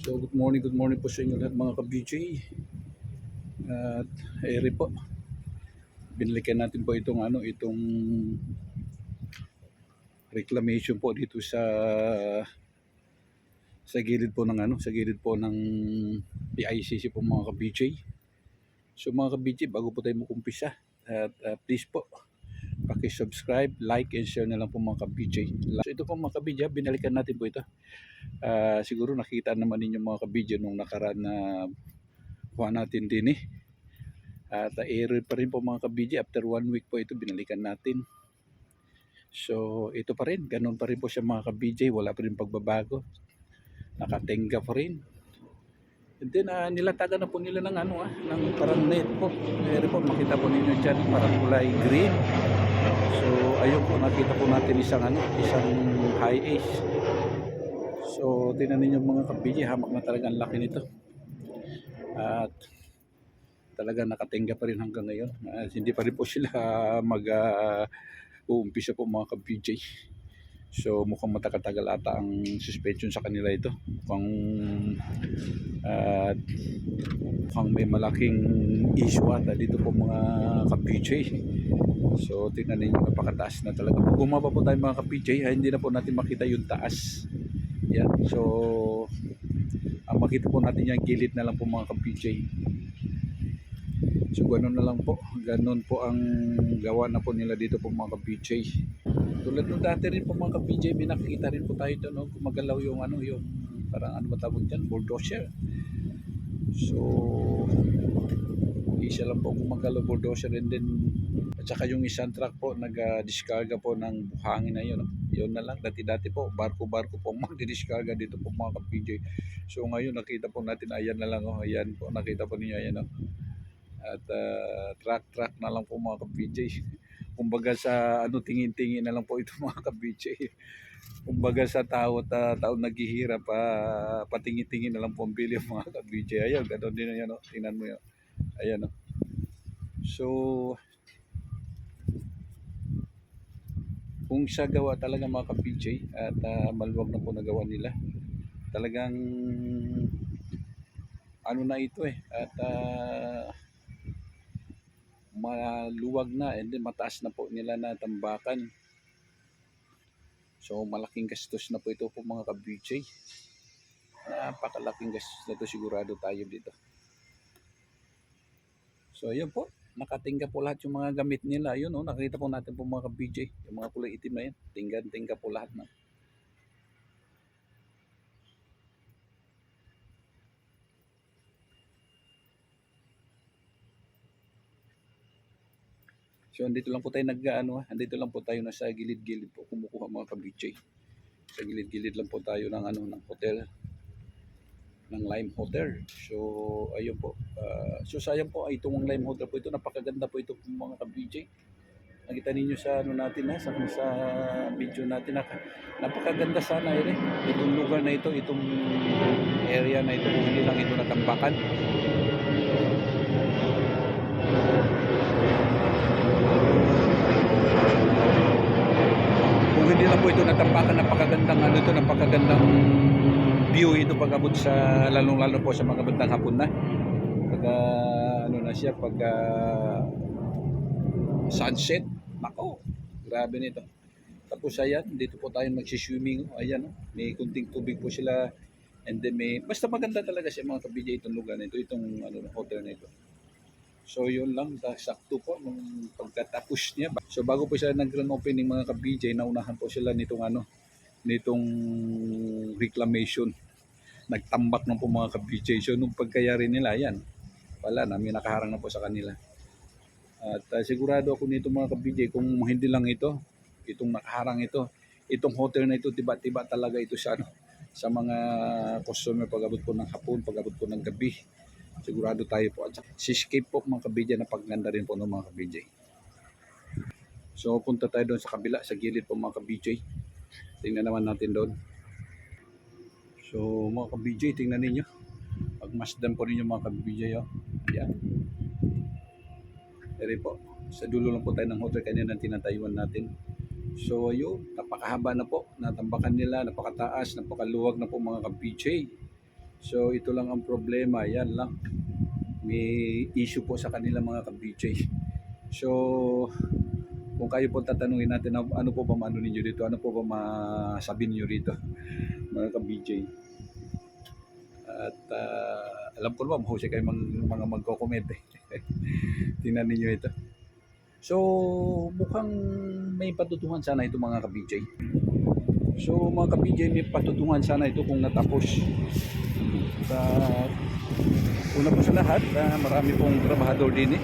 So good morning, good morning po sa inyo lahat mga ka-BJ. At ere po. Binalikan natin po itong ano, itong reclamation po dito sa sa gilid po ng ano, sa gilid po ng PICC po mga ka-BJ. So mga ka-BJ, bago po tayo makumpisa, at uh, please po, paki-subscribe, like, and share na lang po mga ka-BJ. So ito po mga ka-BJ, binalikan natin po ito. Ah, siguro nakita naman ninyo mga kabidyo nung nakaraan na kuha natin din eh. At uh, pa rin po mga kabidyo. After one week po ito, binalikan natin. So, ito pa rin. Ganun pa rin po siya mga kabidyo. Wala pa rin pagbabago. Nakatenga pa rin. And then, uh, nilatagan na po nila ng ano ah, ng parang net po. Ere po, makita po ninyo dyan, parang kulay green. So, ayun po, nakita po natin isang ano, isang high ace. So, tinan ninyo mga kabiji, hamak na talaga ang laki nito. At talaga nakatenga pa rin hanggang ngayon. At hindi pa rin po sila mag uh, uumpisa po mga kabiji. So mukhang matagal-tagal ata ang suspension sa kanila ito. Mukhang at mukhang may malaking issue ata dito po mga ka-PJ. So tingnan ninyo napakataas na talaga. Pag bumaba po tayo mga ka-PJ, ay hindi na po natin makita yung taas. Yan. So, ang makita po natin yung gilid na lang po mga ka-PJ. So, ganun na lang po. Ganun po ang gawa na po nila dito po mga ka-PJ. Tulad nung dati rin po mga ka-PJ, may nakikita rin po tayo doon. No? Gumagalaw yung ano, yung parang ano ba tawag dyan? Bulldozer. So, isa lang po gumagalaw bulldozer and then at saka yung isang truck po nag-discarga po ng buhangin na yun. no? Yun na lang. Dati-dati po, barko-barko po magdi-discarga dito po mga ka-PJ. So ngayon nakita po natin, ayan na lang. Oh, ayan po, nakita po niyo ayan. Oh. At ah, truck-truck na lang po mga ka-PJ. Kumbaga sa ano tingin-tingin na lang po ito mga ka-PJ. Kumbaga sa tao at uh, naghihirap, pa patingin-tingin na lang po ang bili mga ka-PJ. Ayan, ganoon din yan. Oh. Tingnan mo yun. Ayan. Oh. So, kung siya gawa talaga mga ka-PJ at ah, maluwag na po nagawa nila talagang ano na ito eh at ah, maluwag na and then mataas na po nila na tambakan so malaking gastos na po ito po mga ka-PJ napakalaking gastos na to sigurado tayo dito so ayun po nakatingga po lahat yung mga gamit nila. Yun, oh, nakita po natin po mga ka-BJ, yung mga kulay itim na yan. Tingga-tingga po lahat na. So, andito lang po tayo nag, ano, ah, andito lang po tayo nasa gilid-gilid po, kumukuha mga ka-BJ. Sa gilid-gilid lang po tayo ng, ano, ng hotel ng Lime Hotel. So, ayun po. Uh, so, sayang po, ay itong Lime Hotel po ito. Napakaganda po ito mga ka-BJ. Nakita ninyo sa ano natin ha, sa, sa video natin na napakaganda sana ere. Itong lugar na ito, itong area na ito, hindi lang ito natambakan. Lang po ito natambakan, napakagandang ano ito, napakagandang view ito pag abot sa lalong lalo po sa mga bandang hapon na. Pag ah, ano na siya pag ah, sunset. Nako grabe nito tapos ayan dito po tayo magsiswimming. Ayan oh. may kunting tubig po sila. And then may basta maganda talaga siya mga kabidya itong lugar na ito itong ano hotel na ito So yun lang, sakto po nung pagkatapos niya. So bago po sila nag-grand opening mga ka-BJ, naunahan po sila nitong ano, nitong reclamation. Nagtambak ng po mga ka-BJ. So nung pagkayari nila, yan, wala na, may nakaharang na po sa kanila. At uh, sigurado ako nito mga ka-BJ, kung hindi lang ito, itong nakaharang ito, itong hotel na ito, tiba-tiba talaga ito sa ano, sa mga customer pag-abot po ng hapon, pag-abot po ng gabi. Sigurado tayo po. At saka, seascape po mga kabidya na pagganda rin po ng mga kabidya. So punta tayo doon sa kabila, sa gilid po mga kabidya. Tingnan naman natin doon. So mga kabidya, tingnan ninyo. Pagmasdan po ninyo mga kabidya. Oh. Yan. Ere po. Sa dulo lang po tayo ng hotel kanina ng tinatayuan natin. So ayun, napakahaba na po. Natambakan nila, napakataas, napakaluwag na po mga ka-PJ. So ito lang ang problema, yan lang. May issue po sa kanila mga ka-BJ. So kung kayo po tatanungin natin ano ano po ba maano ninyo dito, ano po ba masabi niyo rito mga ka-BJ. At ah, alam ko naman, mahusay kayo mga, mga magko-comment eh. Tingnan ninyo ito. So, mukhang may patutungan sana ito mga ka-BJ. So, mga ka-BJ, may patutungan sana ito kung natapos. Sa una po sa lahat, ah, marami pong trabahador din eh.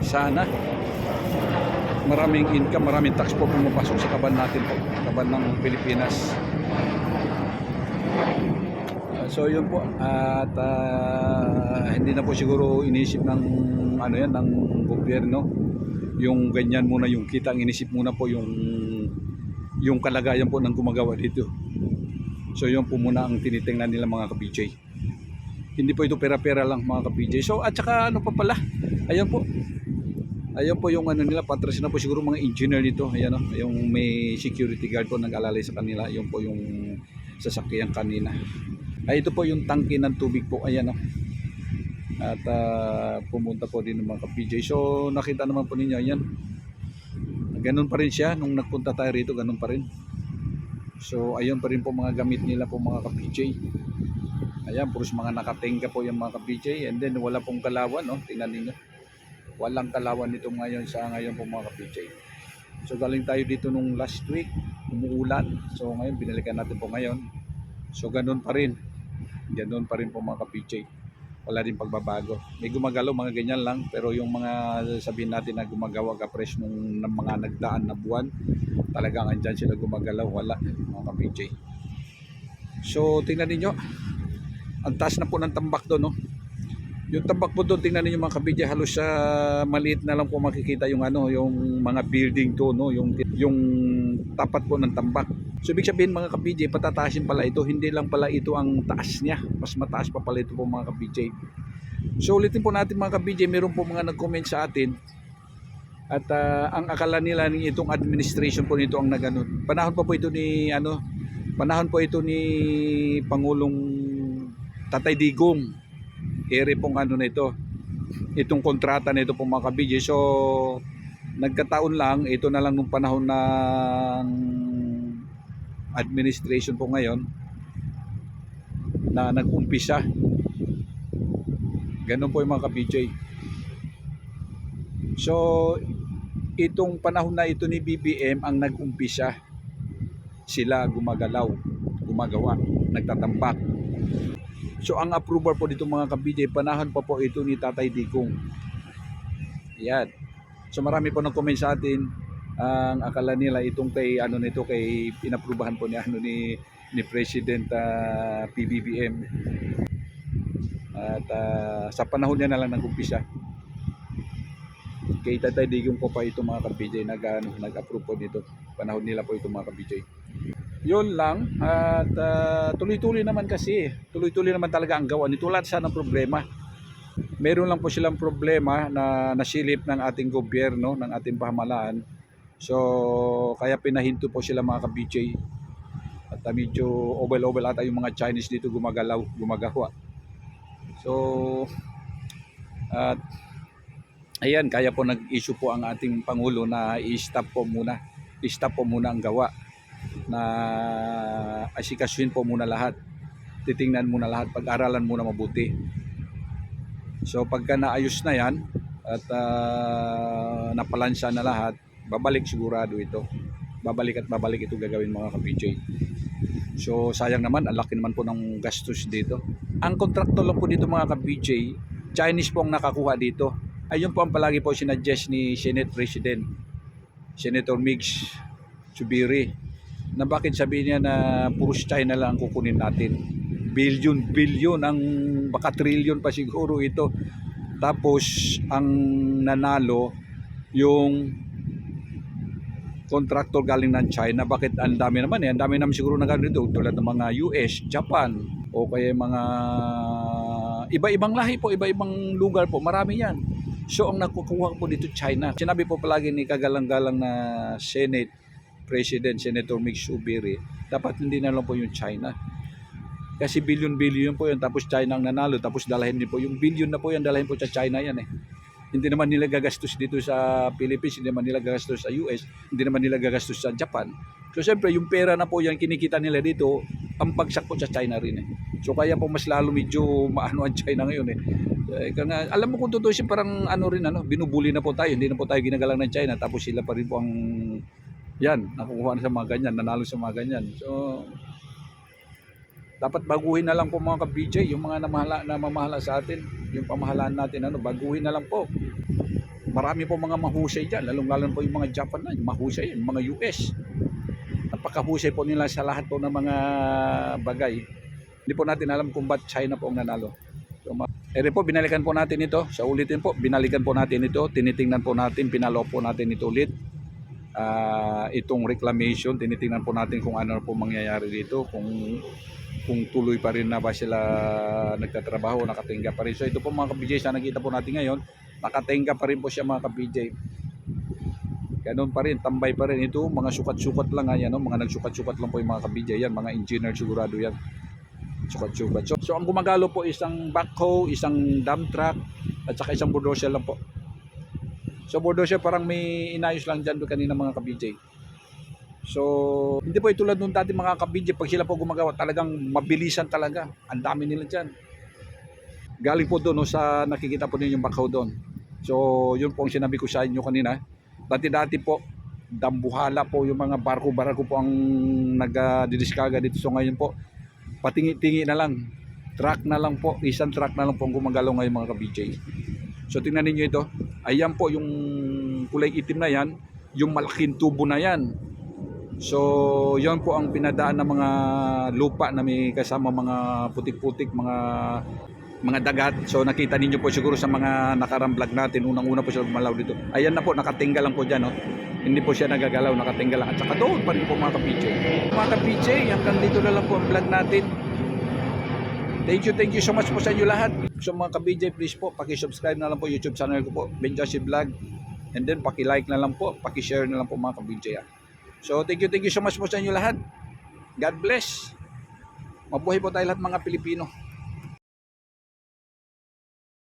Sana maraming income, maraming tax po pumapasok sa kaban natin po, kaban ng Pilipinas. Uh, so yun po at ah, hindi na po siguro inisip ng ano yan ng gobyerno yung ganyan muna yung kita ang inisip muna po yung yung kalagayan po ng gumagawa dito. So yun po muna ang tinitingnan nila mga ka-BJ hindi po ito pera-pera lang mga ka-BJ so at saka ano pa pala? Ayan po. Ayan po yung ano nila patras na po siguro mga engineer dito ayan o yung may security guard po nag-alalay sa kanila. Yun po yung sasakyan kanina. Ay ito po yung tangke ng tubig po. Ayan o at ah, pumunta po din ng mga ka-PJ so nakita naman po ninyo. Ayan ganun pa rin siya nung nagpunta tayo rito ganun pa rin. So ayun pa rin po mga gamit nila po mga ka-PJ ayan puros mga nakatenga po yung mga ka-PJ and then wala pong kalawan no tingnan ninyo. Walang kalawan nito ngayon sa ngayon po mga ka-PJ so galing tayo dito nung last week umuulan. So ngayon binalikan natin po ngayon. So ganun pa rin. Ganun pa rin po mga ka-PJ wala din pagbabago. May gumagalaw mga ganyan lang pero yung mga sabihin natin na gumagawa ka fresh nung ng mga nagdaan na buwan talagang andyan sila gumagalaw wala mga ka-PJ. So tingnan ninyo ang taas na po ng tambak doon no. Yung tambak po doon tingnan ninyo mga ka-PJ halos sa maliit na lang po makikita yung ano yung mga building to no yung yung tapat po ng tambak. So ibig sabihin mga ka-PJ, patataasin pala ito, hindi lang pala ito ang taas niya, mas mataas pa pala ito po mga ka-PJ. So ulitin po natin mga ka-PJ, meron po mga nag-comment sa atin at ah, ang akala nila ng itong administration po nito ang naganon. Panahon pa po ito ni ano, panahon po ito ni Pangulong Tatay Digong. Ere pong ano na ito. Itong kontrata na ito po mga ka-PJ. So nagkataon lang ito na lang nung panahon ng administration po ngayon na nag-umpisa. Ganun po yung mga ka-PJ. So, itong panahon na ito ni BBM ang nag-umpisa. Sila gumagalaw, gumagawa, nagtatambak. So, ang approval po dito mga ka-PJ, panahon pa po ito ni Tatay Digong. Yan. So, marami po nag-comment sa atin, ang akala nila itong kay ano nito kay inaprubahan po ni ano ni ni President ah, PBBM at ah, sa panahon niya na lang nag-umpisa. Kay Tatay Digong po pa ito mga ka-BJ nag, ano, nag-approve po dito. Panahon nila po ito mga ka-BJ yun lang. At ah, tuloy-tuloy naman kasi. Tuloy-tuloy naman talaga ang gawa nito. Lahat siya ng problema. Meron lang po silang problema na nasilip ng ating gobyerno ng ating pamahalaan So, kaya pinahinto po sila mga ka-BJ. At uh, medyo obel-obel ata yung mga Chinese dito gumagalaw, gumagawa. So, at ayan, kaya po nag-issue po ang ating Pangulo na i-stop po muna. I-stop po muna ang gawa na asikasuhin po muna lahat. Titingnan muna lahat, pag-aralan muna mabuti. So, pagka naayos na yan, at uh, napalansya na lahat, babalik sigurado ito. Babalik at babalik ito gagawin mga ka-PJ so sayang naman ang laki naman po ng gastos dito. Ang kontrakto lang po dito mga ka-PJ Chinese po ang nakakuha dito. Ayun po ang palagi po sinadjust ni Senate President Senator Migs Chubiri na bakit sabihin niya na puros China lang ang kukunin natin. Billion billion ang baka trillion pa siguro ito. Tapos ang nanalo yung contractor galing ng China. Bakit ang dami naman eh? Ang dami naman siguro na dito tulad ng mga US, Japan o kaya mga iba-ibang lahi po, iba-ibang lugar po. Marami yan. So ang nakukuha po dito China. Sinabi po palagi ni kagalang-galang na Senate President Senator Mick Subiri, dapat hindi na lang po yung China. Kasi billion-billion po yun. Tapos China ang nanalo. Tapos dalahin din po. Yung billion na po yan, dalahin po sa China yan eh. Hindi naman nila gagastos dito sa Philippines. Hindi naman nila gagastos sa US. Hindi naman nila gagastos sa Japan. So siyempre, yung pera na po yan, kinikita nila dito, ang bagsak po sa China rin eh. So kaya po mas lalo medyo maano ang China ngayon eh. Eh, kaya alam mo kung totoo siya parang ano rin ano, binubuli na po tayo. Hindi na po tayo ginagalang ng China. Tapos sila pa rin po ang yan, nakukuha na sa mga ganyan, nanalo sa mga ganyan. So, dapat baguhin na lang po mga ka-BJ, yung mga namahala, namamahala sa atin, yung pamahalaan natin, ano, baguhin na lang po. Marami po mga mahusay dyan, lalong-lalo po yung mga Japan na, mahusay, yung mga US. Napakahusay po nila sa lahat po ng mga bagay. Hindi po natin alam kung ba't China po ang nanalo. So, eh po, binalikan po natin ito. Sa ulitin po, binalikan po natin ito. Tinitingnan po natin, pinalo po natin ito ulit. Ah, itong reclamation, tinitingnan po natin kung ano po mangyayari dito. Kung kung tuloy pa rin na ba sila nagtatrabaho, nakatingga pa rin. So ito po mga ka-BJ, sa nakita po natin ngayon, nakatingga pa rin po siya mga ka-BJ. Ganun pa rin, tambay pa rin. Ito, mga sukat-sukat lang nga yan, no? mga nagsukat-sukat lang po yung mga ka-BJ yan, mga engineer sigurado yan. Sukat-sukat. So, so ang gumagalo po isang backhoe, isang dump truck, at saka isang bulldozer lang po. So bulldozer parang may inayos lang dyan doon kanina mga ka-BJ. So, hindi po itulad nung dati mga kabidye, pag sila po gumagawa, talagang mabilisan talaga. Ang dami nila dyan. Galing po doon no, sa nakikita po ninyo yung backhoe doon. So, yun po ang sinabi ko sa inyo kanina. Dati-dati po, dambuhala po yung mga barko-barko po ang nag-didiskarga dito. So, ngayon po, patingi-tingi na lang. Truck na lang po, isang truck na lang po ang gumagalaw ngayon mga ka-BJ. So, tingnan ninyo ito. Ayan po yung kulay itim na yan, yung malaking tubo na yan. So, yon po ang pinadaan ng mga lupa na may kasama mga putik-putik, mga mga dagat. So, nakita ninyo po siguro sa mga nakarang vlog natin, unang-una po siya gumalaw dito. Ayan na po, nakatingga lang po dyan, no? Hindi po siya nagagalaw, nakatingga lang. At saka doon pa rin po mga ka-PJ. Mga ka-PJ, hanggang dito na lang po ang vlog natin. Thank you, thank you so much po sa inyo lahat. So mga ka-BJ, please po, paki-subscribe na lang po YouTube channel ko po, Ben Joshi Vlog. And then, paki-like na lang po, paki-share na lang po mga ka-BJ. So, thank you, thank you so much po sa inyo lahat. God bless. Mabuhay po tayo lahat mga Pilipino.